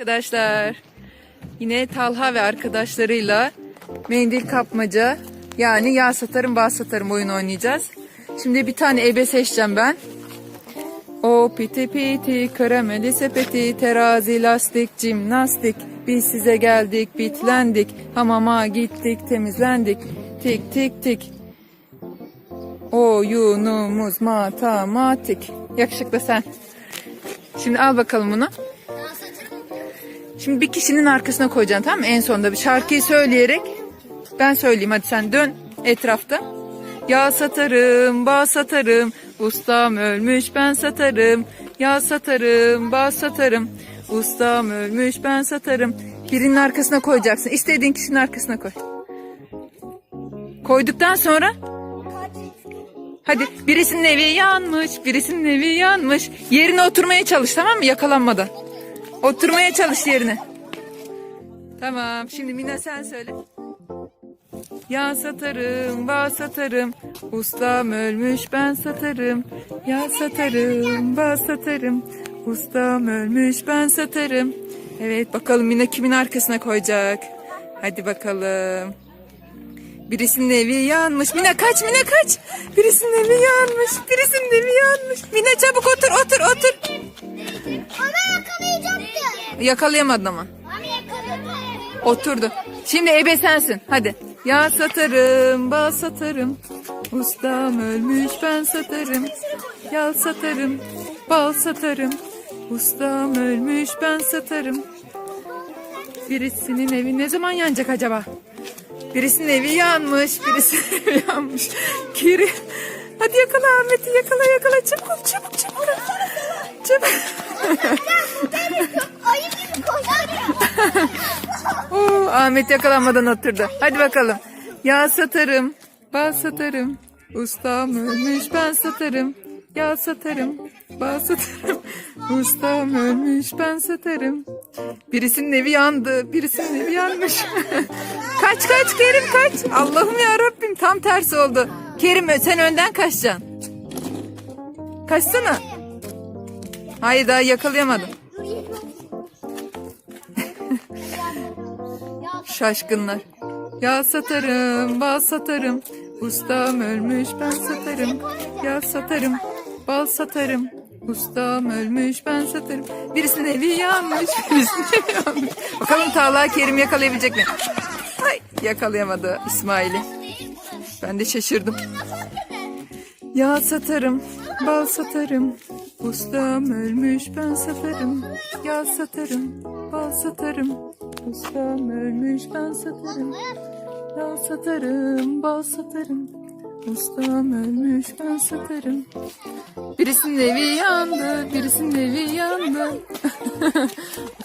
Arkadaşlar. Yine Talha ve arkadaşlarıyla mendil kapmaca yani yağ satarım bağ satarım oyun oynayacağız. Şimdi bir tane ebe seçeceğim ben. O piti piti karameli sepeti terazi lastik jimnastik. Biz size geldik bitlendik hamama gittik temizlendik. Tik tik tik. Oyunumuz matematik. Yakışıklı sen. Şimdi al bakalım bunu Şimdi bir kişinin arkasına koyacaksın tamam mı? En sonunda bir şarkıyı söyleyerek ben söyleyeyim hadi sen dön etrafta. Ya satarım, bağ satarım, ustam ölmüş ben satarım. Ya satarım, bağ satarım, ustam ölmüş ben satarım. Birinin arkasına koyacaksın. İstediğin kişinin arkasına koy. Koyduktan sonra hadi birisinin evi yanmış, birisinin evi yanmış. Yerine oturmaya çalış tamam mı? Yakalanmadan. Oturmaya çalış yerine. Tamam. Şimdi Mina sen söyle. Ya satarım, bağ satarım. Ustam ölmüş ben satarım. Ya satarım, bağ satarım. Ustam ölmüş ben satarım. Evet bakalım Mina kimin arkasına koyacak. Hadi bakalım. Birisinin evi yanmış. Mina kaç, Mina kaç. Birisinin evi yanmış. Birisinin evi yanmış. Mina çabuk otur, otur, otur. Yakalayamadın ama. Oturdu. Şimdi ebe sensin. Hadi. Ya satarım, bal satarım. Ustam ölmüş ben satarım. Yal satarım, bal satarım. Ustam ölmüş ben satarım. Birisinin evi ne zaman yanacak acaba? Birisinin evi yanmış, birisinin evi yanmış. Kiri. Hadi yakala Ahmet'i yakala yakala çabuk. Çabuk. Ahmet yakalanmadan oturdu. Hadi bakalım. Yağ satarım, bal satarım. Ustam ölmüş ben satarım. Yağ satarım, bal satarım. Ustam ölmüş ben satarım. Birisinin evi yandı, birisinin evi yanmış. kaç kaç Kerim kaç. Allah'ım ya Rabbim tam tersi oldu. Kerim sen önden kaçacaksın. Kaçsana. Hayır daha yakalayamadım. Şaşkınlar. Ya satarım, bal satarım. Ustam ölmüş ben satarım. Ya satarım, bal satarım. Ustam ölmüş ben satarım. Birisinin evi yanmış, birisinin evi yanmış. Bakalım Talha Kerim yakalayabilecek mi? Ay, yakalayamadı İsmail'i. Ben de şaşırdım. Ya satarım, bal satarım. Ustam ölmüş ben satarım. Ya satarım, bal satarım. Ustam ölmüş ben satarım. Ya satarım, bal satarım. Ustam ölmüş ben satarım. Birisinin evi yandı, birisinin evi yandı.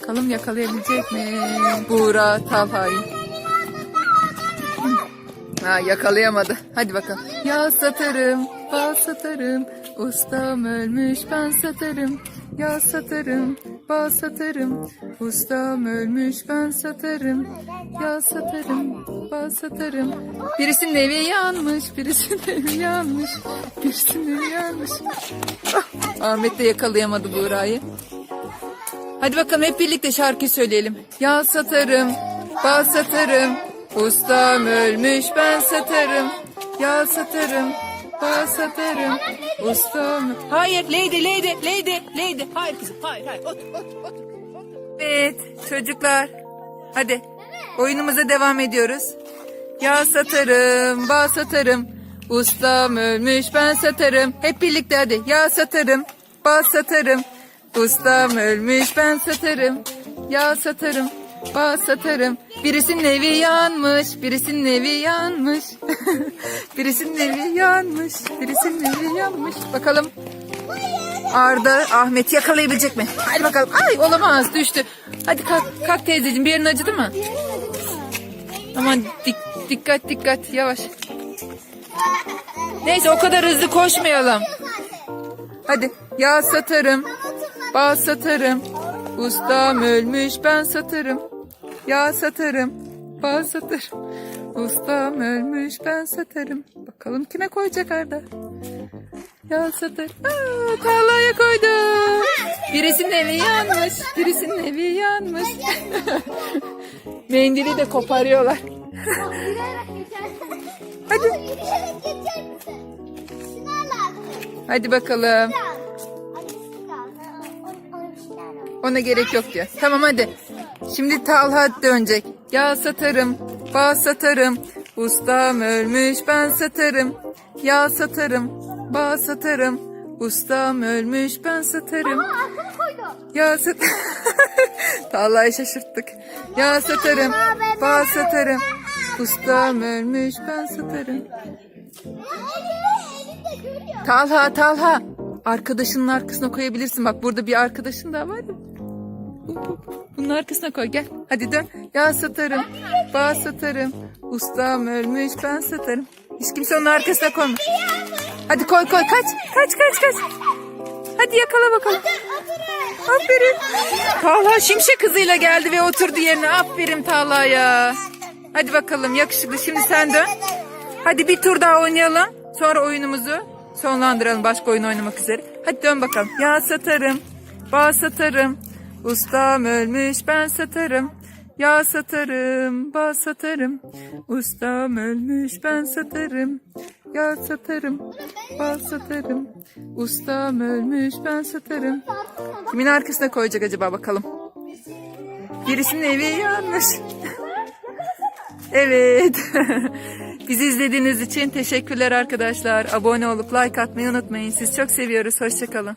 Bakalım yakalayabilecek mi? Buğra Talha'yı. Ha yakalayamadı. Hadi bakalım. Ya satarım, bal satarım. Ustam ölmüş ben satarım. Ya satarım, bal satarım. Ustam ölmüş ben satarım. Ya satarım, bal satarım. Birisinin evi yanmış, birisinin evi yanmış. Birisinin evi yanmış. Ah, Ahmet de yakalayamadı Buğra'yı. Hadi bakalım hep birlikte şarkı söyleyelim. Ya satarım, bal satarım. Ustam ölmüş ben satarım. Ya satarım, bal satarım. Ustam... Hayır lady lady lady lady. Hayır kızım hayır hayır otur otur otur. Evet çocuklar. Hadi oyunumuza devam ediyoruz. Ya satarım, bal satarım. Ustam ölmüş ben satarım. Hep birlikte hadi. Ya satarım, bal satarım. Ustam ölmüş ben satarım. Ya satarım, bal satarım. Birisinin evi yanmış, birisinin evi yanmış. birisinin evi yanmış, birisinin evi yanmış. Bakalım Arda Ahmet yakalayabilecek mi? Hadi bakalım. Ay olamaz düştü. Hadi kalk, kalk teyzeciğim bir yerin acıdı mı? Aman dik- dikkat dikkat yavaş. Neyse o kadar hızlı koşmayalım. Hadi yağ satarım, bal satarım. Ustam ölmüş ben satarım. Yağ satarım, bal satarım. Ustam ölmüş ben satarım. Bakalım kime koyacak Arda? Yağ satır. Aa, tarlaya koydu. Birisinin evi yanmış. Birisinin evi yanmış. Mendili de koparıyorlar. Hadi. Hadi bakalım. Ona gerek yok diyor. Tamam hadi. Şimdi Talha dönecek. Yağ satarım, bağ satarım. Ustam ölmüş ben satarım. Yağ satarım, bağ satarım. Ustam ölmüş ben satarım. Aa arkana koydu. Yağ sat... Talha'yı şaşırttık. Yağ satarım, bağ satarım. Ustam ölmüş ben satarım. Talha, Talha. Arkadaşının arkasına koyabilirsin. Bak burada bir arkadaşın daha var ya. Bu, bu. Bunun arkasına koy gel. Hadi dön. Ya satarım. Bağ satarım. Ustam ölmüş ben satarım. Hiç kimse onun arkasına koyma. Hadi koy koy kaç. Kaç kaç kaç. Hadi yakala bakalım. Aferin. Talha şimşek hızıyla geldi ve oturdu yerine. Aferin Talha'ya. Hadi bakalım yakışıklı. Şimdi sen dön. Hadi bir tur daha oynayalım. Sonra oyunumuzu sonlandıralım başka oyun oynamak üzere. Hadi dön bakalım. Ya satarım, bağ satarım. Ustam ölmüş ben satarım. Ya satarım, bağ satarım. Ustam ölmüş ben satarım. Ya satarım, bağ satarım. Ustam ölmüş ben satarım. Kimin arkasına koyacak acaba bakalım. Birisinin evi yanmış. Evet. Bizi izlediğiniz için teşekkürler arkadaşlar. Abone olup like atmayı unutmayın. Siz çok seviyoruz. Hoşçakalın.